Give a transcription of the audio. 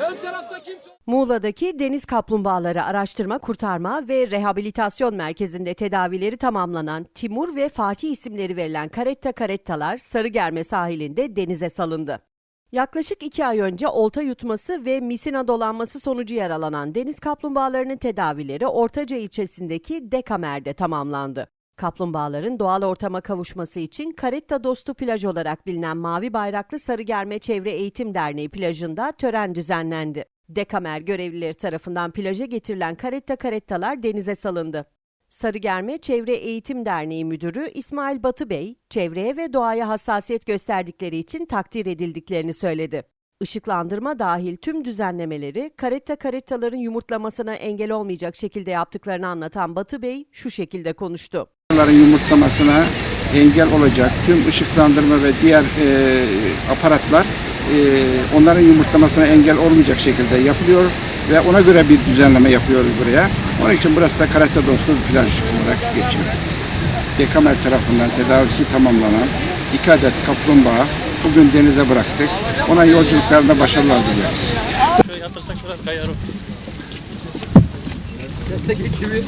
Ön tarafta kimse Muğla'daki deniz kaplumbağaları araştırma, kurtarma ve rehabilitasyon merkezinde tedavileri tamamlanan Timur ve Fatih isimleri verilen karetta karettalar Sarıgerme sahilinde denize salındı. Yaklaşık iki ay önce olta yutması ve misina dolanması sonucu yaralanan deniz kaplumbağalarının tedavileri Ortaca ilçesindeki Dekamer'de tamamlandı. Kaplumbağaların doğal ortama kavuşması için Karetta Dostu plaj olarak bilinen Mavi Bayraklı Sarıgerme Çevre Eğitim Derneği plajında tören düzenlendi. Dekamer görevlileri tarafından plaja getirilen karetta karettalar denize salındı. Sarıgerme Çevre Eğitim Derneği Müdürü İsmail Batı Bey, çevreye ve doğaya hassasiyet gösterdikleri için takdir edildiklerini söyledi. Işıklandırma dahil tüm düzenlemeleri karetta karettaların yumurtlamasına engel olmayacak şekilde yaptıklarını anlatan Batı Bey şu şekilde konuştu. Onların yumurtlamasına engel olacak tüm ışıklandırma ve diğer e, aparatlar e, onların yumurtlamasına engel olmayacak şekilde yapılıyor ve ona göre bir düzenleme yapıyoruz buraya. Onun için burası da karate dostu bir plaj olarak geçiyor. Dekamer tarafından tedavisi tamamlanan iki adet kaplumbağa bugün denize bıraktık. Ona yolculuklarında başarılar diliyoruz. Şöyle yatırsak şurada kayar o. destek ekibi